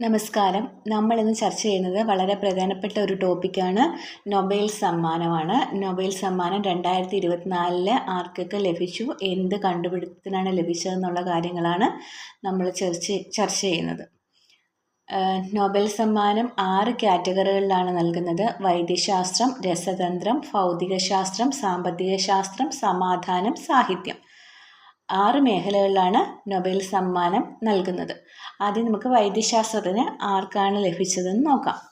നമസ്കാരം. നമ്മൾ ഇന്ന് ചർച്ച ചെയ്യുന്നത് വളരെ പ്രധാനപ്പെട്ട ഒരു ടോപ്പിക്കാണ്. നൊബേൽ സമ്മാനമാണ്. നൊബേൽ സമ്മാനം രണ്ടായിരത്തി ഇരുപത്തിനാലിൽ ആർക്കൊക്കെ ലഭിച്ചു? എന്ത് കണ്ടുപിടുത്തത്തിനാണ് ലഭിച്ചതെന്നുള്ള കാര്യങ്ങളാണ് നമ്മൾ ചർച്ച ചർച്ച ചെയ്യുന്നത്. നൊബേൽ സമ്മാനം ആറ് കാറ്റഗറികളിലാണ് നൽകുന്നത്. വൈദ്യശാസ്ത്രം രസതന്ത്രം ഭൗതികശാസ്ത്രം സാമ്പത്തിക ശാസ്ത്രം സമാധാനം സാഹിത്യം. ആറ് മേഖലകളിലാണ് നൊബേൽ സമ്മാനം നൽകുന്നത്. ആദ്യം നമുക്ക് വൈദ്യശാസ്ത്രത്തിന് ആർക്കാണ് ലഭിച്ചതെന്ന് നോക്കാം.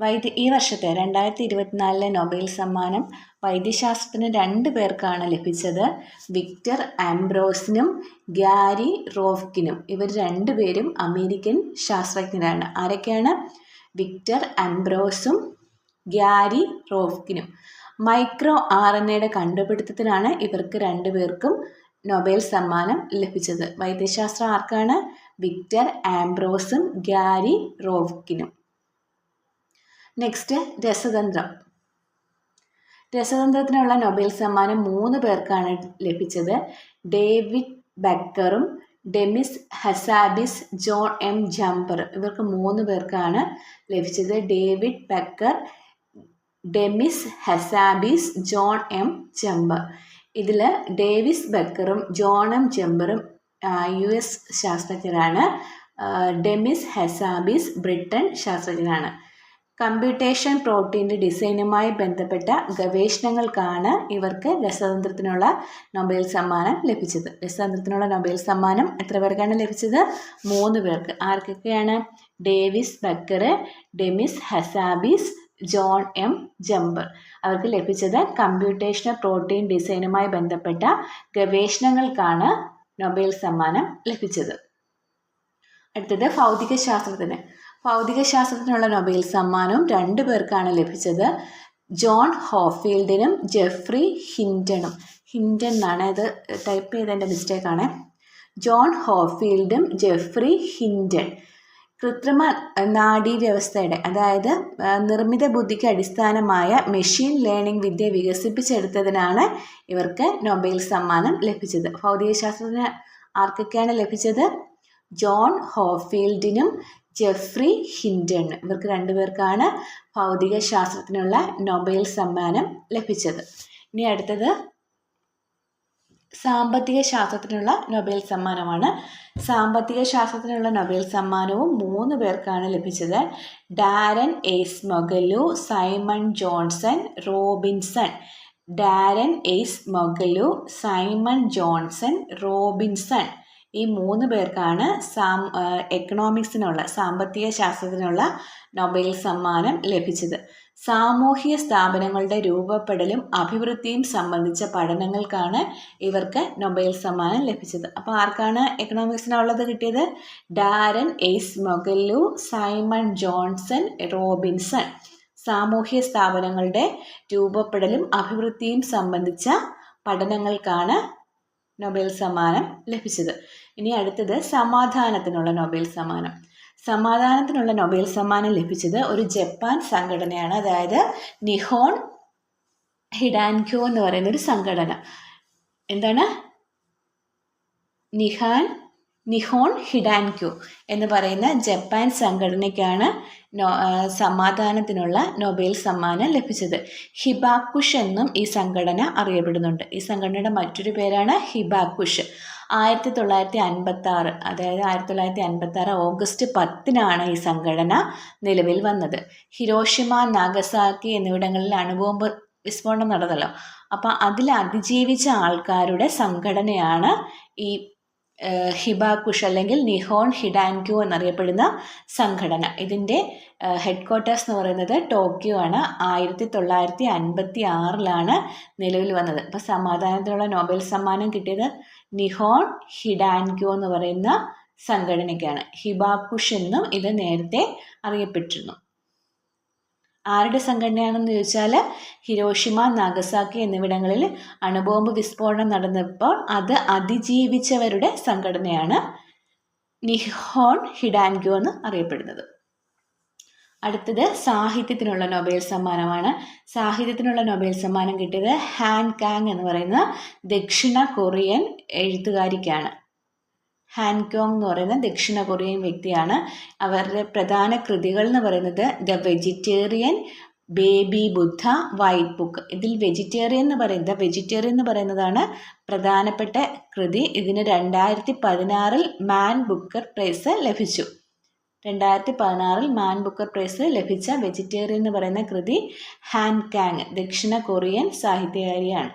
വൈദ്യ ഈ വർഷത്തെ രണ്ടായിരത്തി ഇരുപത്തിനാലിലെ നൊബേൽ സമ്മാനം വൈദ്യശാസ്ത്രത്തിന് രണ്ട് പേർക്കാണ് ലഭിച്ചത്. വിക്ടർ ആംബ്രോസിനും ഗ്യാരി റോഫ്കിനും. ഇവർ രണ്ടുപേരും അമേരിക്കൻ ശാസ്ത്രജ്ഞരാണ്. ആരൊക്കെയാണ്? വിക്ടർ ആംബ്രോസും ഗ്യാരി റോഫ്കിനും. മൈക്രോ ആർ എൻ എയുടെ കണ്ടുപിടുത്തത്തിനാണ് ഇവർക്ക് രണ്ടുപേർക്കും നൊബേൽ സമ്മാനം ലഭിച്ചത്. വൈദ്യശാസ്ത്രം ആർക്കാണ്? വിക്ടർ ആംബ്രോസും ഗ്യാരി റോവ്കിനും. നെക്സ്റ്റ് രസതന്ത്രം. രസതന്ത്രത്തിനുള്ള നൊബേൽ സമ്മാനം മൂന്ന് പേർക്കാണ് ലഭിച്ചത്. David ബക്കറും Demis Hassabis John M Jumper ഇവർക്ക് മൂന്ന് പേർക്കാണ് ലഭിച്ചത്. David Baker Demis Hassabis John M Jumper. ഇതിൽ ഡേവിസ് ബക്കറും ജോണം ചെമ്പറും യു എസ് ശാസ്ത്രജ്ഞരാണ്. ഡെമിസ് ഹെസാബിസ് ബ്രിട്ടൻ ശാസ്ത്രജ്ഞനാണ് കമ്പ്യൂട്ടേഷൻ പ്രോട്ടീന്റെ ഡിസൈനുമായി ബന്ധപ്പെട്ട ഗവേഷണങ്ങൾക്കാണ് ഇവർക്ക് രസതന്ത്രത്തിനുള്ള നൊബേൽ സമ്മാനം ലഭിച്ചത്. രസതന്ത്രത്തിനുള്ള നൊബേൽ സമ്മാനം എത്ര പേർക്കാണ് ലഭിച്ചത്? മൂന്ന് പേർക്ക്. ആർക്കൊക്കെയാണ്? Davis Baker Demis Hassabis John M Jumper. അവർക്ക് ലഭിച്ചത് കമ്പ്യൂട്ടേഷണൽ പ്രോട്ടീൻ ഡിസൈനുമായി ബന്ധപ്പെട്ട ഗവേഷണങ്ങൾക്കാണ് നൊബേൽ സമ്മാനം ലഭിച്ചത്. അടുത്തത് ഭൗതിക ശാസ്ത്രത്തിന് ഭൗതിക ശാസ്ത്രത്തിനുള്ള നൊബേൽ സമ്മാനവും രണ്ടു പേർക്കാണ് ലഭിച്ചത്. ജോൺ ഹോഫീൽഡിനും ജെഫ്രി ഹിന്റണും ഹിന്റൺ എന്നാണ് ഇത് ടൈപ്പ് ചെയ്തതിന്റെ മിസ്റ്റേക്കാണ് ജോൺ ഹോഫീൽഡും ജെഫ്രി ഹിന്റൺ കൃത്രിമ നാഡീവ്യവസ്ഥയുടെ അതായത് നിർമ്മിത ബുദ്ധിക്ക് അടിസ്ഥാനമായ മെഷീൻ ലേണിംഗ് വിദ്യ വികസിപ്പിച്ചെടുത്തതിനാണ് ഇവർക്ക് നൊബേൽ സമ്മാനം ലഭിച്ചത്. ഭൗതികശാസ്ത്രത്തിന് ആർക്കൊക്കെയാണ് ലഭിച്ചത്? ജോൺ ഹോഫീൽഡിനും ജെഫ്രി ഹിൻഡൺ ഇവർക്ക് രണ്ടുപേർക്കാണ് ഭൗതിക ശാസ്ത്രത്തിനുള്ള നൊബേൽ സമ്മാനം ലഭിച്ചത്. ഇനി അടുത്തത്. സാമ്പത്തിക ശാസ്ത്രത്തിനുള്ള നൊബേൽ സമ്മാനമാണ്. സാമ്പത്തിക ശാസ്ത്രത്തിനുള്ള നൊബേൽ സമ്മാനവും മൂന്ന് പേർക്കാണ് ലഭിച്ചത്. Daron Acemoglu Simon Johnson Robinson. Daron Acemoglu Simon Johnson Robinson. ഈ മൂന്ന് പേർക്കാണ് സാം എക്കണോമിക്സിനുള്ള സാമ്പത്തിക ശാസ്ത്രത്തിനുള്ള നൊബേൽ സമ്മാനം ലഭിച്ചത്. സാമൂഹിക സ്ഥാപനങ്ങളുടെ രൂപപ്പെടലും അഭിവൃദ്ധിയും സംബന്ധിച്ച പഠനങ്ങൾക്കാണ് ഇവർക്ക് നൊബേൽ സമ്മാനം ലഭിച്ചത്. അപ്പോൾ ആർക്കാണ് എക്കണോമിക്സിനുള്ളത് കിട്ടിയത്? Daron Acemoglu Simon Johnson Robinson. സാമൂഹ്യ സ്ഥാപനങ്ങളുടെ രൂപപ്പെടലും അഭിവൃദ്ധിയും സംബന്ധിച്ച പഠനങ്ങൾക്കാണ് നൊബേൽ സമ്മാനം ലഭിച്ചത്. ഇനി അടുത്തത് സമാധാനത്തിനുള്ള നൊബേൽ സമ്മാനം. സമാധാനത്തിനുള്ള നൊബേൽ സമ്മാനം ലഭിച്ചത് ഒരു ജപ്പാൻ സംഘടനയാണ്. അതായത് നിഹോൺ ഹിഡാൻക്യോ എന്ന് പറയുന്ന ഒരു സംഘടന. എന്താണ്? നിഹാൻ നിഹോൺ ഹിഡാൻക്യോ എന്ന് പറയുന്ന ജപ്പാൻ സംഘടനയ്ക്കാണ് സമാധാനത്തിനുള്ള നൊബേൽ സമ്മാനം ലഭിച്ചത്. ഹിബാക്കുഷ് എന്നും ഈ സംഘടന അറിയപ്പെടുന്നുണ്ട്. ഈ സംഘടനയുടെ മറ്റൊരു പേരാണ് ഹിബാക്കുഷ്. ആയിരത്തി തൊള്ളായിരത്തി അൻപത്തി ആറ് അതായത് ആയിരത്തി തൊള്ളായിരത്തി അൻപത്തി ആറ് ഓഗസ്റ്റ് പത്തിനാണ് ഈ സംഘടന നിലവിൽ വന്നത്. ഹിരോഷിമ നാഗസാക്കി എന്നിവിടങ്ങളിൽ അണുബോംബ് വിസ്ഫോടനം നടന്നല്ലോ. അപ്പോൾ അതിൽ അതിജീവിച്ച ആൾക്കാരുടെ സംഘടനയാണ് ഈ ഹിബാകുഷ് അല്ലെങ്കിൽ നിഹോൺ ഹിഡാൻക്യു എന്നറിയപ്പെടുന്ന സംഘടന. ഇതിന്റെ ഹെഡ് ക്വാർട്ടേഴ്സ് എന്ന് പറയുന്നത് ടോക്കിയോ ആണ്. ആയിരത്തി തൊള്ളായിരത്തി അൻപത്തി ആറിലാണ് നിലവിൽ വന്നത്. അപ്പോൾ സമാധാനത്തിനുള്ള നോബൽ സമ്മാനം കിട്ടിയത് നിഹോൺ ഹിഡാൻക്യോ എന്ന് പറയുന്ന സംഘടനയ്ക്കാണ്. ഹിബാക്കുഷ് എന്നും ഇത് നേരത്തെ അറിയപ്പെട്ടിരുന്നു. ആരുടെ സംഘടനയാണെന്ന് ചോദിച്ചാൽ ഹിരോഷിമ നാഗസാക്കി എന്നിവിടങ്ങളിൽ അണുബോംബ് വിസ്ഫോടനം നടന്നപ്പോൾ അത് അതിജീവിച്ചവരുടെ സംഘടനയാണ് നിഹോൺ ഹിഡാൻഗ്യോ എന്ന് അറിയപ്പെടുന്നത്. അടുത്തത് സാഹിത്യത്തിനുള്ള നൊബേൽ സമ്മാനമാണ്. സാഹിത്യത്തിനുള്ള നൊബേൽ സമ്മാനം കിട്ടിയത് ഹാൻ കാങ് എന്ന് പറയുന്ന ദക്ഷിണ കൊറിയൻ എഴുത്തുകാരിക്കാണ്. ഹാൻകോങ് എന്ന് പറയുന്ന ദക്ഷിണ കൊറിയൻ വ്യക്തിയാണ്. അവരുടെ പ്രധാന കൃതികൾ എന്ന് പറയുന്നത് the vegetarian baby Buddha white book. ഇതിൽ വെജിറ്റേറിയൻ എന്ന് പറയുന്നത് വെജിറ്റേറിയൻ എന്ന് പറയുന്നതാണ് പ്രധാനപ്പെട്ട കൃതി. ഇതിന് രണ്ടായിരത്തി പതിനാറിൽ മാൻ ബുക്കർ പ്രൈസ് ലഭിച്ചു. രണ്ടായിരത്തി പതിനാറിൽ മാൻ ബുക്കർ പ്രൈസ് ലഭിച്ച വെജിറ്റേറിയൻ എന്ന് പറയുന്ന കൃതി ഹാൻ കാങ് ദക്ഷിണ കൊറിയൻ സാഹിത്യകാരിയാണ്.